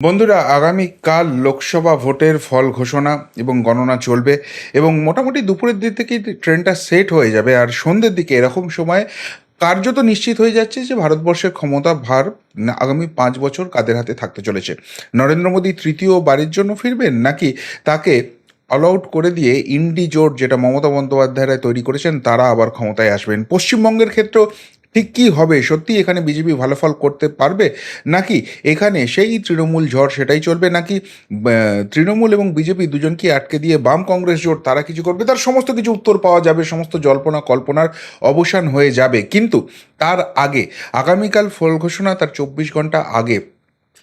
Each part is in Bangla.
বন্ধুরা, আগামীকাল লোকসভা ভোটের ফল ঘোষণা এবং গণনা চলবে এবং মোটামুটি দুপুরের দিক থেকেই ট্রেনটা সেট হয়ে যাবে। আর সন্ধ্যের দিকে এরকম সময় কার্যত নিশ্চিত হয়ে যাচ্ছে যে ভারতবর্ষের ক্ষমতা ভার আগামী পাঁচ বছর কাদের হাতে থাকতে চলেছে। নরেন্দ্র মোদী তৃতীয় বারের জন্য ফিরবেন নাকি তাকে অল আউট করে দিয়ে ইন্ডি জোট যেটা মমতা বন্দ্যোপাধ্যায়রা তৈরি করেছেন, তারা আবার ক্ষমতায় আসবেন? পশ্চিমবঙ্গের ক্ষেত্রেও ঠিক কী হবে? সত্যি এখানে বিজেপি ভালো ফল করতে পারবে? নাকি এখানে সেই তৃণমূল ঝড় সেটাই চলবে? নাকি তৃণমূল এবং বিজেপি দুজনকে আটকে দিয়ে বাম কংগ্রেস জোট তারা কিছু করবে? তার সমস্ত কিছু উত্তর পাওয়া যাবে, সমস্ত জল্পনা কল্পনার অবসান হয়ে যাবে। কিন্তু তার আগে, আগামীকাল ফল ঘোষণা তার চব্বিশ ঘণ্টা আগে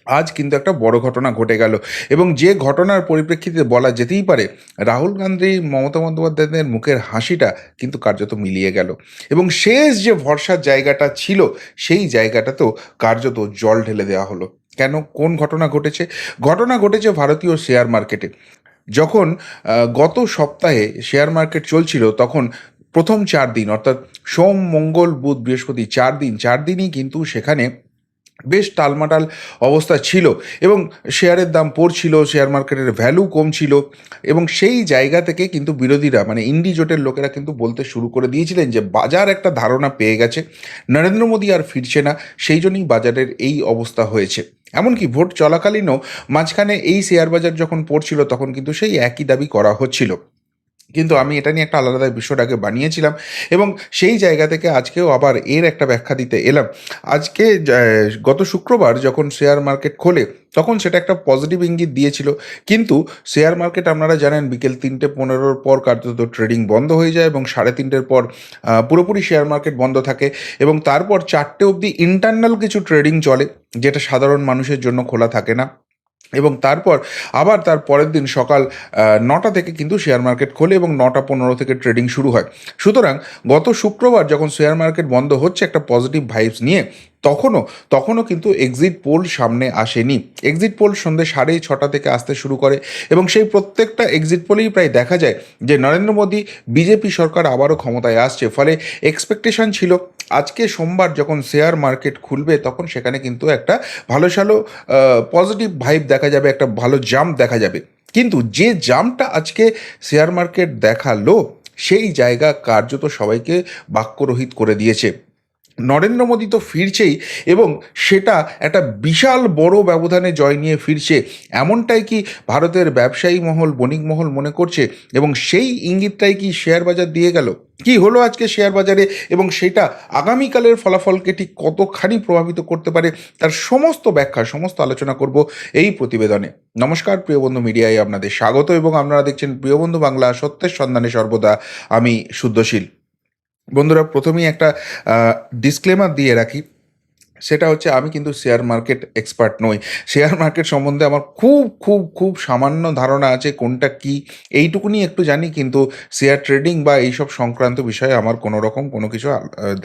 আজ কিন্তু একটা বড় ঘটনা ঘটে গেল এবং যে ঘটনার পরিপ্রেক্ষিতে বলা যেতেই পারে, রাহুল গান্ধী, মমতা বন্দ্যোপাধ্যায়ের মুখের হাসিটা কিন্তু কার্যত মিলিয়ে গেল এবং শেষ যে ভরসার জায়গাটা ছিল, সেই জায়গাটাতেও কার্যত জল ঢেলে দেওয়া হলো। কেন? কোন ঘটনা ঘটেছে? ঘটনা ঘটেছে ভারতীয় শেয়ার মার্কেটে। যখন গত সপ্তাহে শেয়ার মার্কেট চলছিল, তখন প্রথম চার দিন, অর্থাৎ সোম, মঙ্গল, বুধ, বৃহস্পতি চার দিন, চার দিনই কিন্তু সেখানে বেশ টালমাটাল অবস্থা ছিল এবং শেয়ারের দাম পড়ছিল, শেয়ার মার্কেটের ভ্যালু কম ছিল এবং সেই জায়গা থেকে কিন্তু বিরোধীরা মানে ইন্ডি জোটের লোকেরা কিন্তু বলতে শুরু করে দিয়েছিলেন যে বাজার একটা ধারণা পেয়ে গেছে, নরেন্দ্র মোদী আর ফিরছে না, সেই জন্যই বাজারের এই অবস্থা হয়েছে। এমনকি ভোট চলাকালীনও মাঝখানে এই শেয়ার বাজার যখন পড়ছিল তখন কিন্তু সেই একই দাবি করা হচ্ছিল। কিন্তু আমি এটা নিয়ে একটা আলাদা বিষয়টাকে বানিয়েছিলাম এবং সেই জায়গা থেকে আজকেও আবার এর একটা ব্যাখ্যা দিতে এলাম। আজকে গত শুক্রবার যখন শেয়ার মার্কেট খোলে, তখন সেটা একটা পজিটিভ ইঙ্গিত দিয়েছিল। কিন্তু শেয়ার মার্কেট আপনারা জানেন, বিকেল তিনটে পনেরোর পর কার্যত ট্রেডিং বন্ধ হয়ে যায় এবং সাড়ে তিনটের পর পুরোপুরি শেয়ার মার্কেট বন্ধ থাকে এবং তারপর চারটে অবধি ইন্টারনাল কিছু ট্রেডিং চলে, যেটা সাধারণ মানুষের জন্য খোলা থাকে না। এবং তারপর আবার তার পরের দিন সকাল নটা থেকে কিন্তু শেয়ার মার্কেট খোলে এবং নটা পনেরো থেকে ট্রেডিং শুরু হয়। সুতরাং গত শুক্রবার যখন শেয়ার মার্কেট বন্ধ হচ্ছে একটা পজিটিভ ভাইবস নিয়ে তখনও তখনও কিন্তু এক্সিট পোল সামনে আসেনি। এক্সিট পোল সন্ধ্যে সাড়ে ছটা থেকে আসতে শুরু করে এবং সেই প্রত্যেকটা এক্সিট পোলেই প্রায় দেখা যায় যে নরেন্দ্র মোদী বিজেপি সরকার আবারও ক্ষমতায় আসছে। ফলে এক্সপেকটেশন ছিল, আজকে সোমবার যখন শেয়ার মার্কেট খুলবে তখন সেখানে কিন্তু একটা ভালো সালো পজিটিভ ভাইব দেখা যাবে, একটা ভালো জাম্প দেখা যাবে। কিন্তু যে জাম্পটা আজকে শেয়ার মার্কেট দেখাল, সেই জায়গা কার্যত সবাইকে বাক্যরহিত করে দিয়েছে। নরেন্দ্র মোদী তো ফিরছেই এবং সেটা একটা বিশাল বড় ব্যবধানে জয় নিয়ে ফিরছে। এমনটাই কি ভারতের ব্যবসায়ী মহল, বণিক মহল মনে করছে? এবং সেই ইঙ্গিতটাই কি শেয়ার বাজার দিয়ে গেল? কি হলো আজকে শেয়ার বাজারে? এবং সেটা আগামীকালের ফলাফলকে ঠিক কতখানি প্রভাবিত করতে পারে? তার সমস্ত ব্যাখ্যা, সমস্ত আলোচনা করব এই প্রতিবেদনে। নমস্কার, প্রিয় বন্ধু মিডিয়ায় আপনাদের স্বাগত এবং আপনারা দেখছেন প্রিয় বন্ধু বাংলা সত্যের সন্ধানে সর্বদা। আমি শুদ্ধশীল। বন্ধুরা, প্রথমেই একটা ডিসক্লেমার দিয়ে রাখি। সেটা হচ্ছে, আমি কিন্তু শেয়ার মার্কেট এক্সপার্ট নই। শেয়ার মার্কেট সম্বন্ধে আমার খুব খুব খুব সামান্য ধারণা আছে, কোনটা কি। এইটুকুনি একটু জানি, কিন্তু শেয়ার ট্রেডিং বা এইসব সংক্রান্ত বিষয়ে আমার কোনো রকম কোনো কিছু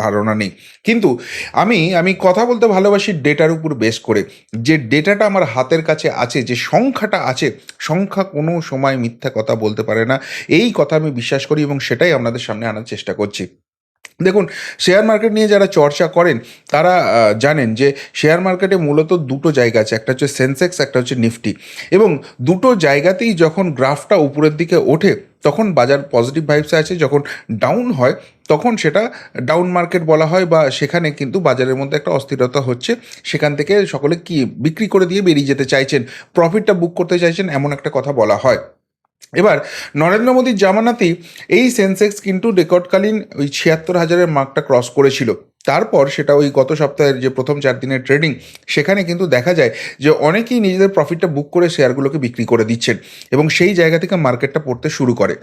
ধারণা নেই। কিন্তু আমি আমি কথা বলতে ভালোবাসি ডেটার উপর বেস করে। যে ডেটাটা আমার হাতের কাছে আছে, যে সংখ্যাটা আছে, সংখ্যা কোনো সময় মিথ্যা কথা বলতে পারে না। এই কথা আমি বিশ্বাস করি এবং সেটাই আপনাদের সামনে আনার চেষ্টা করছি। দেখুন শেয়ার মার্কেট নিয়ে যারা চর্চা করেন, তারা জানেন যে শেয়ার মার্কেটে মূলত দুটো জায়গা আছে, একটা হচ্ছে সেন্সেক্স একটা হচ্ছে নিফটি এবং দুটো জায়গাতেই যখন গ্রাফটা উপরের দিকে ওঠে, তখন বাজার পজিটিভ ভাইবসে আছে, যখন ডাউন হয়, তখন সেটা ডাউন মার্কেট বলা হয় বা সেখানে কিন্তু বাজারের মধ্যে একটা অস্থিরতা হচ্ছে। সেখান থেকে সকলে কি বিক্রি করে দিয়ে বেরিয়ে যেতে চাইছেন প্রফিটটা বুক করতে চাইছেন, এমন একটা কথা বলা হয়। এবার, নরেন্দ্র মোদীর জামানাতেই এই সেন্সেক্স কিন্তু রেকর্ডকালীন ওই ছিয়াত্তর হাজারের মার্কটা ক্রস করেছিল। তারপর সেটা ওই গত সপ্তাহের যে প্রথম চার দিনের ট্রেডিং, সেখানে কিন্তু দেখা যায় যে অনেকেই নিজেদের প্রফিটটা বুক করে শেয়ারগুলোকে বিক্রি করে দিচ্ছেন এবং সেই জায়গা থেকে মার্কেটটা পড়তে শুরু করে।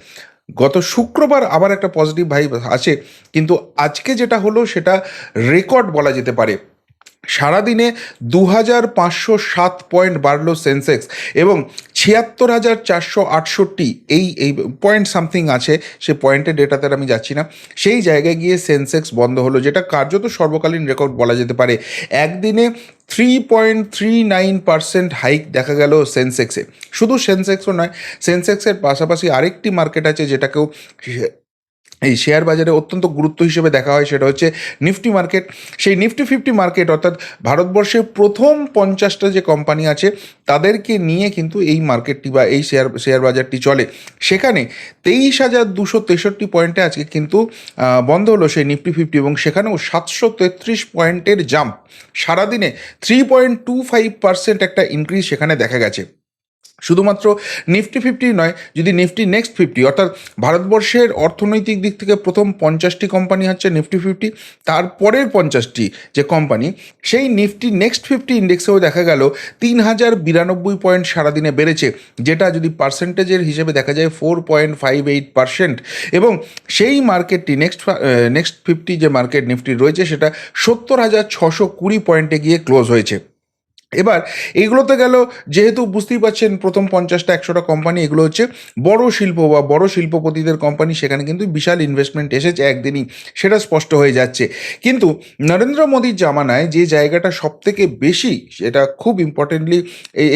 গত শুক্রবার আবার একটা পজিটিভ ভাইব আছে, কিন্তু আজকে যেটা হলো সেটা রেকর্ড বলা যেতে পারে। সারাদিনে দু হাজার পাঁচশো সাত পয়েন্ট বাড়লো সেন্সেক্স এবং ছিয়াত্তর হাজার চারশো আটষট্টি এই এই পয়েন্ট সামথিং আছে, সে পয়েন্টের ডেটাতে আমি যাচ্ছি না। সেই জায়গায় গিয়ে সেন্সেক্স বন্ধ হলো, যেটা কার্যত সর্বকালীন রেকর্ড বলা যেতে পারে। একদিনে three point three nine percent hike দেখা গেল সেন্সেক্সে। শুধু সেন্সেক্সও নয়, সেন্সেক্সের পাশাপাশি আরেকটি মার্কেট আছে যেটাকেও এই শেয়ার বাজারে অত্যন্ত গুরুত্ব হিসেবে দেখা হয়, সেটা হচ্ছে নিফটি মার্কেট সেই নিফটি ফিফটি মার্কেট অর্থাৎ ভারতবর্ষের প্রথম পঞ্চাশটা যে কোম্পানি আছে, তাদেরকে নিয়ে কিন্তু এই মার্কেটটি বা এই শেয়ার শেয়ার বাজারটি চলে। সেখানে তেইশ হাজার দুশো তেষট্টি পয়েন্টে আজকে কিন্তু বন্ধ হলো সেই নিফটি ফিফটি এবং সেখানেও সাতশো তেত্রিশ পয়েন্টের জাম্প সারাদিনে three point two five percent একটা ইনক্রিজ সেখানে দেখা গেছে। শুধুমাত্র নিফটি ফিফটি নয়, যদি নিফটি নেক্সট ফিফটি অর্থাৎ ভারতবর্ষের অর্থনৈতিক দিক থেকে প্রথম পঞ্চাশটি কোম্পানি হচ্ছে নিফটি ফিফটি তারপরের পঞ্চাশটি যে কোম্পানি সেই নিফটি নেক্সট ফিফটি ইন্ডেক্সেও দেখা গেল তিন হাজার বিরানব্বই পয়েন্ট সারাদিনে বেড়েছে, যেটা যদি পার্সেন্টেজের হিসেবে দেখা যায় four point five eight percent এবং সেই মার্কেটটি নেক্সট নেক্সট ফিফটি যে মার্কেট নিফটি রয়েছে, সেটা সত্তর হাজার ছশো কুড়ি পয়েন্টে গিয়ে ক্লোজ হয়েছে। এবার এগুলোতে গেল, যেহেতু বুঝতেই পারছেন প্রথম পঞ্চাশটা একশোটা কোম্পানি এগুলো হচ্ছে বড় শিল্প বা বড় শিল্পপতিদের কোম্পানি সেখানে কিন্তু বিশাল ইনভেস্টমেন্ট এসেছে একদিনই, সেটা স্পষ্ট হয়ে যাচ্ছে। কিন্তু নরেন্দ্র মোদীর জামানায় যে জায়গাটা সব থেকে বেশি, সেটা খুব ইম্পর্টেন্টলি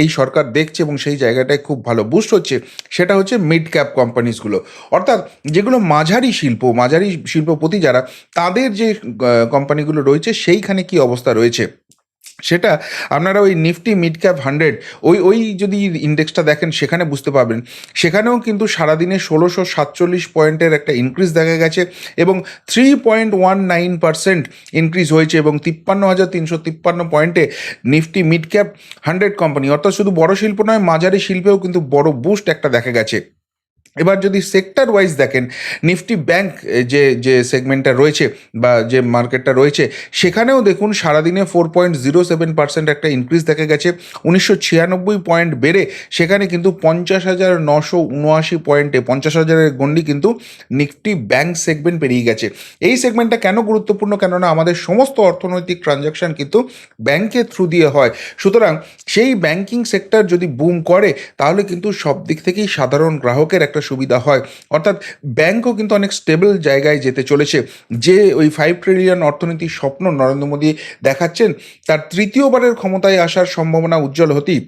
এই সরকার দেখছে এবং সেই জায়গাটায় খুব ভালো বুস্ট হচ্ছে, সেটা হচ্ছে মিড ক্যাপ কোম্পানিজগুলো অর্থাৎ যেগুলো মাঝারি শিল্প, মাঝারি শিল্পপতি যারা, তাদের যে কোম্পানিগুলো রয়েছে, সেইখানে কি অবস্থা রয়েছে? সেটা আপনারা ওই নিফটি মিড ক্যাপ হান্ড্রেড ওই ওই যদি ইন্ডেক্সটা দেখেন সেখানে বুঝতে পারবেন। সেখানেও কিন্তু সারাদিনে ষোলোশো সাতচল্লিশ পয়েন্টের একটা ইনক্রিজ দেখা গেছে এবং three point one nine percent increase হয়েছে এবং তিপ্পান্ন হাজার তিনশো তিপ্পান্ন পয়েন্টে Nifty mid cap hundred company অর্থাৎ শুধু বড় শিল্প নয়, মাঝারি শিল্পেও কিন্তু বড় বুস্ট একটা দেখা গেছে। এবার যদি সেক্টর ওয়াইজ দেখেন নিফটি ব্যাংক যে যে সেগমেন্টটা রয়েছে বা যে মার্কেটটা রয়েছে, সেখানেও দেখুন সারাদিনে four point zero seven percent একটা ইনক্রিজ দেখা গেছে। উনিশশো ছিয়ানব্বই পয়েন্ট বেড়ে সেখানে কিন্তু পঞ্চাশ হাজার নশো উনআশি পয়েন্টে পঞ্চাশ হাজারের গন্ডি কিন্তু নিফটি ব্যাংক সেগমেন্ট পেরিয়ে গেছে। এই সেগমেন্টটা কেন গুরুত্বপূর্ণ? কেননা আমাদের সমস্ত অর্থনৈতিক ট্রানজাকশন কিন্তু ব্যাংকের থ্রু দিয়ে হয়। সুতরাং সেই ব্যাংকিং সেক্টর যদি বুম করে, তাহলে কিন্তু সব দিক থেকেই সাধারণ গ্রাহকের একটা সুবিধা হয়। অর্থাৎ ব্যাংকও কিন্তু অনেক স্টেবল জায়গায় যেতে চলেছে। যে ওই ফাইভ ট্রিলিয়ন অর্থনীতির স্বপ্ন নরেন্দ্র মোদী দেখাচ্ছেন, তার তৃতীয়বারের ক্ষমতায় আসার সম্ভাবনা উজ্জ্বল হতেই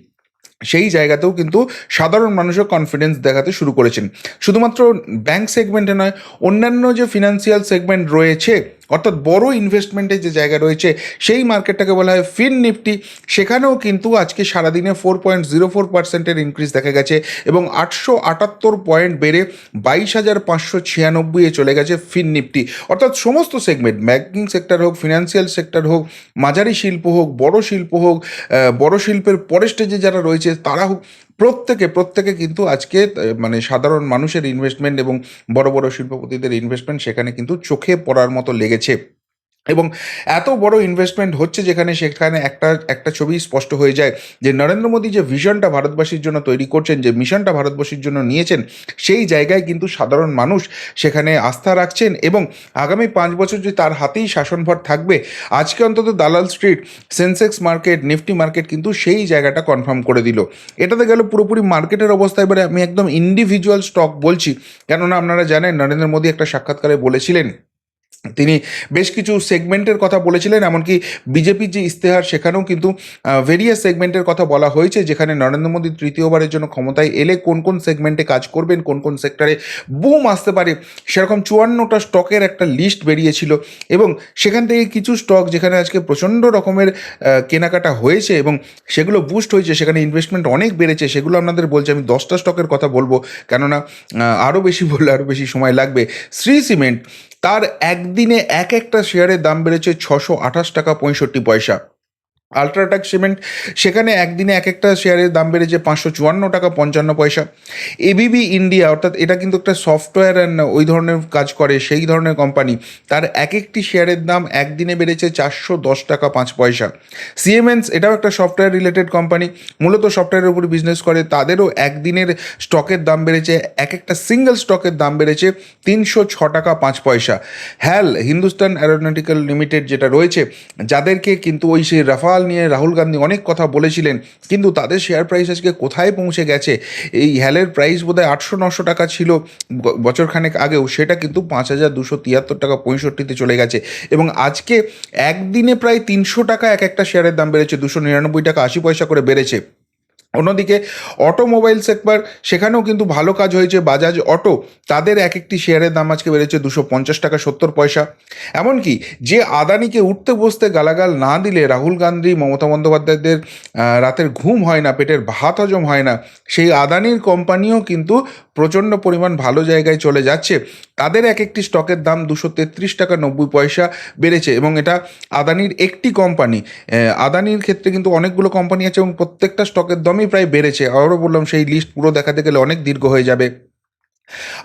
সেই জায়গাতেও কিন্তু সাধারণ মানুষের কনফিডেন্স দেখাতে শুরু করেছেন। শুধুমাত্র ব্যাংক সেগমেন্টে নয়, অন্যান্য যে ফিনান্সিয়াল সেগমেন্ট রয়েছে অর্থাৎ বড় ইনভেস্টমেন্টের যে জায়গা রয়েছে, সেই মার্কেটটাকে বলা হয় ফিন নিফটি সেখানেও কিন্তু আজকে সারাদিনে ফোর পয়েন্ট জিরো ফোর পার্সেন্টের ইনক্রিজ দেখা গেছে এবং আটশো আটাত্তর পয়েন্ট বেড়ে বাইশ হাজার পাঁচশো ছিয়ানব্বইয়ে চলে গেছে ফিন নিফটি অর্থাৎ সমস্ত সেগমেন্ট ব্যাঙ্কিং সেক্টর হোক ফিনান্সিয়াল সেক্টর হোক, মাঝারি শিল্প হোক, বড় শিল্প হোক বড় শিল্পের পরের স্টেজে যারা রয়েছে, তারা হোক প্রত্যেকে প্রত্যেকে কিন্তু আজকে মানে সাধারণ মানুষের ইনভেস্টমেন্ট এবং বড় বড় শিল্পপতিদের ইনভেস্টমেন্ট সেখানে কিন্তু চোখে পড়ার মতো লেগেছে। এবং এত বড় ইনভেস্টমেন্ট হচ্ছে যেখানে সেখানে একটা একটা ছবি স্পষ্ট হয়ে যায় যে নরেন্দ্র মোদী যে ভিশনটা ভারতবাসীর জন্য তৈরি করছেন, যে মিশনটা ভারতবাসীর জন্য নিয়েছেন, সেই জায়গায় কিন্তু সাধারণ মানুষ সেখানে আস্থা রাখছেন এবং আগামী পাঁচ বছর যে তার হাতেই শাসনভার থাকবে, আজকে অন্তত Dalal street Sensex market Nifty market কিন্তু সেই জায়গাটা কনফার্ম করে দিল। এটাতে গেল পুরোপুরি মার্কেটের অবস্থা। এবারে আমি একদম ইন্ডিভিজুয়াল স্টক বলছি, কেননা আপনারা জানেন নরেন্দ্র মোদী একটা সাক্ষাৎকারে বলেছিলেন তিনি বেশ কিছু সেগমেন্টের কথা বলেছিলেন, এমনকি বিজেপির যে ইস্তেহার সেখানেও কিন্তু ভেরিয়াস সেগমেন্টের কথা বলা হয়েছে, যেখানে নরেন্দ্র মোদী তৃতীয়বারের জন্য ক্ষমতায় এলে কোন কোন সেগমেন্টে কাজ করবেন, কোন কোন সেক্টরে বুম আসতে পারে, সেরকম চুয়ান্নটা স্টকের একটা লিস্ট বেরিয়েছিল এবং সেখান থেকে কিছু স্টক যেখানে আজকে প্রচণ্ড রকমের কেনাকাটা হয়েছে এবং সেগুলো বুস্ট হয়েছে, সেখানে ইনভেস্টমেন্ট অনেক বেড়েছে, সেগুলো আপনাদের বলছি, আমি দশটা স্টকের কথা বলব, কেননা আরও বেশি বললে আরও বেশি সময় লাগবে। শ্রী সিমেন্ট তার একদিনে এক একটা শেয়ারের দাম বেড়েছে ছশো আঠাশ টাকা পঁয়ষট্টি পয়সা। আলট্রাটেক সিমেন্ট সেখানে একদিনে এক একটা শেয়ারের দাম বেড়েছে পাঁচশো চুয়ান্ন টাকা পঞ্চান্ন পয়সা। এবিবি ইন্ডিয়া অর্থাৎ এটা কিন্তু একটা সফটওয়্যার অ্যান্ড ওই ধরনের কাজ করে, সেই ধরনের কোম্পানি তার এক একটি শেয়ারের দাম একদিনে বেড়েছে চারশো দশ টাকা পাঁচ পয়সা। সিএমএনস এটাও একটা সফটওয়্যার রিলেটেড কোম্পানি মূলত সফটওয়্যারের উপর বিজনেস করে, তাদেরও একদিনের স্টকের দাম বেড়েছে এক একটা সিঙ্গেল স্টকের দাম বেড়েছে তিনশো ছ টাকা পাঁচ পয়সা। হ্যাল হিন্দুস্তান অ্যারোনটিক্যাল লিমিটেড যেটা রয়েছে, যাদেরকে কিন্তু ওই সেই রাফাল নিয়ে রাহুল গান্ধী অনেক কথা বলেছিলেন, কিন্তু তাদের শেয়ার প্রাইস আজকে কোথায় পৌঁছে গেছে? এই হ্যালের প্রাইস বোধহয় আটশো নশো টাকা ছিল বছরখানেক আগেও, সেটা কিন্তু পাঁচ হাজার দুশো তিয়াত্তর টাকা পঁয়ষট্টিতে চলে গেছে। এবং আজকে একদিনে প্রায় তিনশো টাকা এক একটা শেয়ারের দাম বেড়েছে, দুশো নিরানব্বই টাকা আশি পয়সা করে বেড়েছে। অন্যদিকে অটোমোবাইল সেক্টর সেখানেও কিন্তু ভালো কাজ হয়েছে বাজাজ অটো তাদের এক একটি শেয়ারের দাম আজকে বেড়েছে দুশো পঞ্চাশ টাকা সত্তর পয়সা। এমনকি যে আদানিকে উঠতে বসতে গালাগাল না দিলে রাহুল গান্ধী, মমতা বন্দ্যোপাধ্যায়দের রাতের ঘুম হয় না, পেটের ভাত হজম হয় না, সেই আদানির কোম্পানিও কিন্তু প্রচণ্ড পরিমাণ ভালো জায়গায় চলে যাচ্ছে। তাদের এক একটি স্টকের দাম দুশো তেত্রিশ টাকা নব্বই পয়সা বেড়েছে এবং এটা আদানির একটি কোম্পানি আদানির ক্ষেত্রে কিন্তু অনেকগুলো কোম্পানি আছে এবং প্রত্যেকটা স্টকের দামই প্রায় বেড়েছে। আবারও বললাম সেই লিস্ট পুরো দেখাতে গেলে অনেক দীর্ঘ হয়ে যাবে।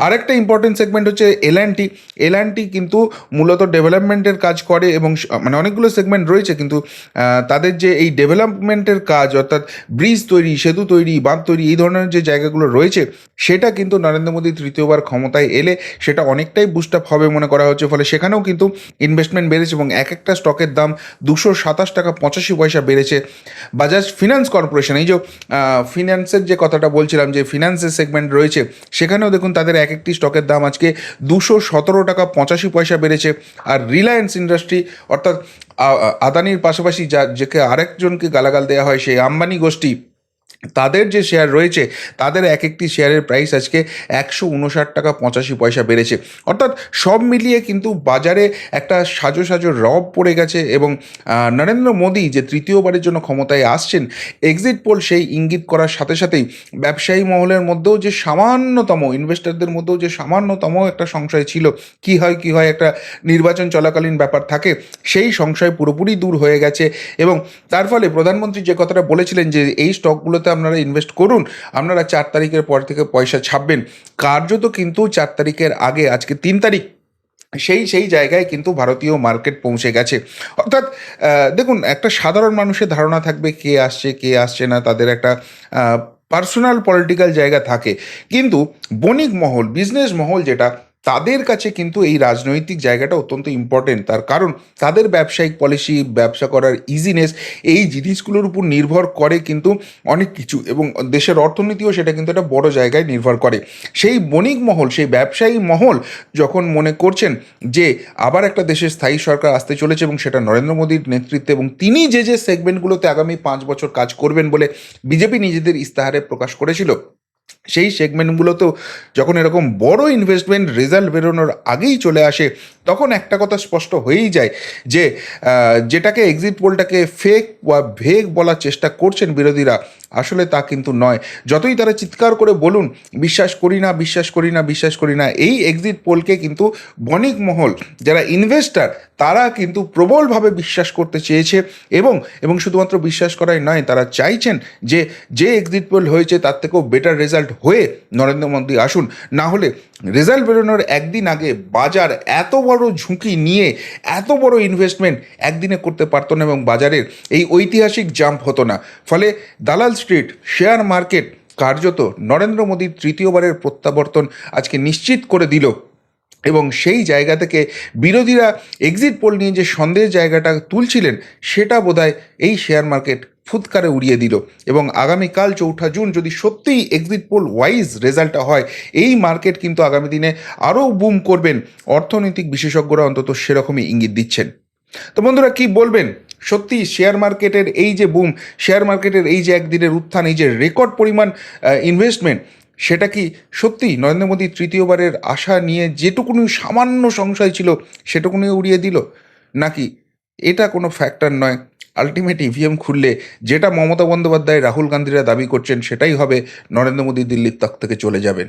আরেকটা ইম্পর্টেন্ট সেগমেন্ট হচ্ছে L and T L and T কিন্তু মূলত ডেভেলপমেন্টের কাজ করে এবং মানে অনেকগুলো সেগমেন্ট রয়েছে কিন্তু তাদের যে এই ডেভেলপমেন্টের কাজ অর্থাৎ ব্রিজ তৈরি, সেতু তৈরি, বাঁধ তৈরি, এই ধরনের যে জায়গাগুলো রয়েছে, সেটা কিন্তু নরেন্দ্র মোদী তৃতীয়বার ক্ষমতায় এলে সেটা অনেকটাই বুস্ট আপ হবে মনে করা হচ্ছে। ফলে সেখানেও কিন্তু ইনভেস্টমেন্ট বেড়েছে এবং এক একটা স্টকের দাম দুশো সাতাশ টাকা পঁচাশি পয়সা বেড়েছে। বাজাজ ফিনান্স কর্পোরেশন এই যে ফিনান্সের যে কথাটা বলছিলাম যে ফিনান্সের সেগমেন্ট রয়েছে, সেখানেও দেখুন তাদের এক একটি স্টকের দাম আজকে দুশো সতেরো টাকা পঁচাশি পয়সা বেড়েছে। আর রিলায়েন্স ইন্ডাস্ট্রি অর্থাৎ আদানির পাশাপাশি যা, যেকে আরেকজনকে গালাগাল দেওয়া হয়, সেই আম্বানি গোষ্ঠী তাদের যে শেয়ার রয়েছে, তাদের এক একটি শেয়ারের প্রাইস আজকে একশো উনষাট টাকা পঁচাশি পয়সা বেড়েছে। অর্থাৎ সব মিলিয়ে কিন্তু বাজারে একটা সাজো সাজো রব পড়ে গেছে এবং নরেন্দ্র মোদী যে তৃতীয়বারের জন্য ক্ষমতায় আসছেন এক্সিট পোল সেই ইঙ্গিত করার সাথে সাথেই ব্যবসায়ী মহলের মধ্যেও যে সামান্যতম ইনভেস্টরদের মধ্যেও যে সামান্যতম একটা সংশয় ছিল, কি হয় কি হয় একটা নির্বাচন চলাকালীন ব্যাপার থাকে, সেই সংশয় পুরোপুরি দূর হয়ে গেছে এবং তার ফলে প্রধানমন্ত্রী যে কথাটা বলেছিলেন যে এই স্টকগুলোতে আপনারা ইনভেস্ট করুন। আপনারা চার তারিখের পর থেকে পয়সা ছাপবেন। কার্যত কিন্তু চার তারিখের আগে, আজকে তিন তারিখ, সেই সেই জায়গায় কিন্তু ভারতীয় মার্কেট পৌঁছে গেছে। অর্থাৎ দেখুন, একটা সাধারণ মানুষের ধারণা থাকবে কে আসছে কে আসছে না, তাদের একটা পার্সোনাল পলিটিক্যাল জায়গা থাকে। কিন্তু বণিক মহল বিজনেস মহল যেটা তাদের কাছে কিন্তু এই রাজনৈতিক জায়গাটা অত্যন্ত ইম্পর্টেন্ট তার কারণ তাদের ব্যবসায়িক পলিসি ব্যবসা করার ইজিনেস এই জিনিসগুলোর উপর নির্ভর করে কিন্তু অনেক কিছু এবং দেশের অর্থনীতিও সেটা কিন্তু একটা বড় জায়গায় নির্ভর করে। সেই বণিক মহল, সেই ব্যবসায়ী মহল যখন মনে করছেন যে আবার একটা দেশের স্থায়ী সরকার আসতে চলেছে এবং সেটা নরেন্দ্র মোদীর নেতৃত্বে এবং তিনি যে যে সেগমেন্টগুলোতে আগামী পাঁচ বছর কাজ করবেন বলে বিজেপি নিজেদের ইস্তাহারে প্রকাশ করেছিল সেই সেগমেন্টগুলোতেও যখন এরকম বড় ইনভেস্টমেন্ট রেজাল্ট বেরোনোর আগেই চলে আসে, তখন একটা কথা স্পষ্ট হয়েই যায় যে যেটাকে এক্সিট পোলটাকে ফেক বা ভেগ বলার চেষ্টা করছেন বিরোধীরা আসলে তা কিন্তু নয়। যতই তারা চিৎকার করে বলুন, বিশ্বাস করি না, বিশ্বাস করি না, বিশ্বাস করি না, এই এক্সিট পোলকে কিন্তু বণিক মহল, যারা ইনভেস্টার তারা কিন্তু প্রবলভাবে বিশ্বাস করতে চেয়েছে এবং এবং শুধুমাত্র বিশ্বাস করাই নয়, তারা চাইছেন যে যে এক্সিট পোল হয়েছে তার থেকেও বেটার রেজাল্ট হয়ে নরেন্দ্র মোদী আসুন। না হলে রেজাল্ট বেরোনোর একদিন আগে বাজার এত বড় ঝুঁকি নিয়ে, এত বড় ইনভেস্টমেন্ট একদিনে করতে পারতো না এবং বাজারের এই ঐতিহাসিক জাম্প হতো না। ফলে দালাল স্ট্রিট শেয়ার মার্কেট কার্যত নরেন্দ্র মোদীর তৃতীয়বারের প্রত্যাবর্তন আজকে নিশ্চিত করে দিল। এবং সেই জায়গা থেকে বিরোধীরা এক্সিট পোল নিয়ে যে সন্দেহের জায়গাটা তুলছিলেন, সেটা বোধহয় এই শেয়ার মার্কেট ফুৎকারে উড়িয়ে দিল। এবং আগামীকাল চৌঠা জুন যদি সত্যিই এক্সিট পোল ওয়াইজ রেজাল্টটা হয়, এই মার্কেট কিন্তু আগামী দিনে আরও বুম করবেন। অর্থনৈতিক বিশেষজ্ঞরা অন্তত সেরকমই ইঙ্গিত দিচ্ছেন। তো বন্ধুরা, কি বলবেন? সত্যি শেয়ার মার্কেটের এই যে বুম শেয়ার মার্কেটের এই যে একদিনের উত্থান, এই যে রেকর্ড পরিমাণ ইনভেস্টমেন্ট সেটা কি সত্যি নরেন্দ্র মোদী তৃতীয়বারের আশা নিয়ে যেটুকুনি সামান্য সংশয় ছিল, সেটুকুনি উড়িয়ে দিল? নাকি এটা কোনো ফ্যাক্টর নয়? আলটিমেট ইভিএম খুললে যেটা মমতা বন্দ্যোপাধ্যায়, রাহুল গান্ধীরা দাবি করছেন, সেটাই হবে নরেন্দ্র মোদী দিল্লির তক থেকে চলে যাবেন।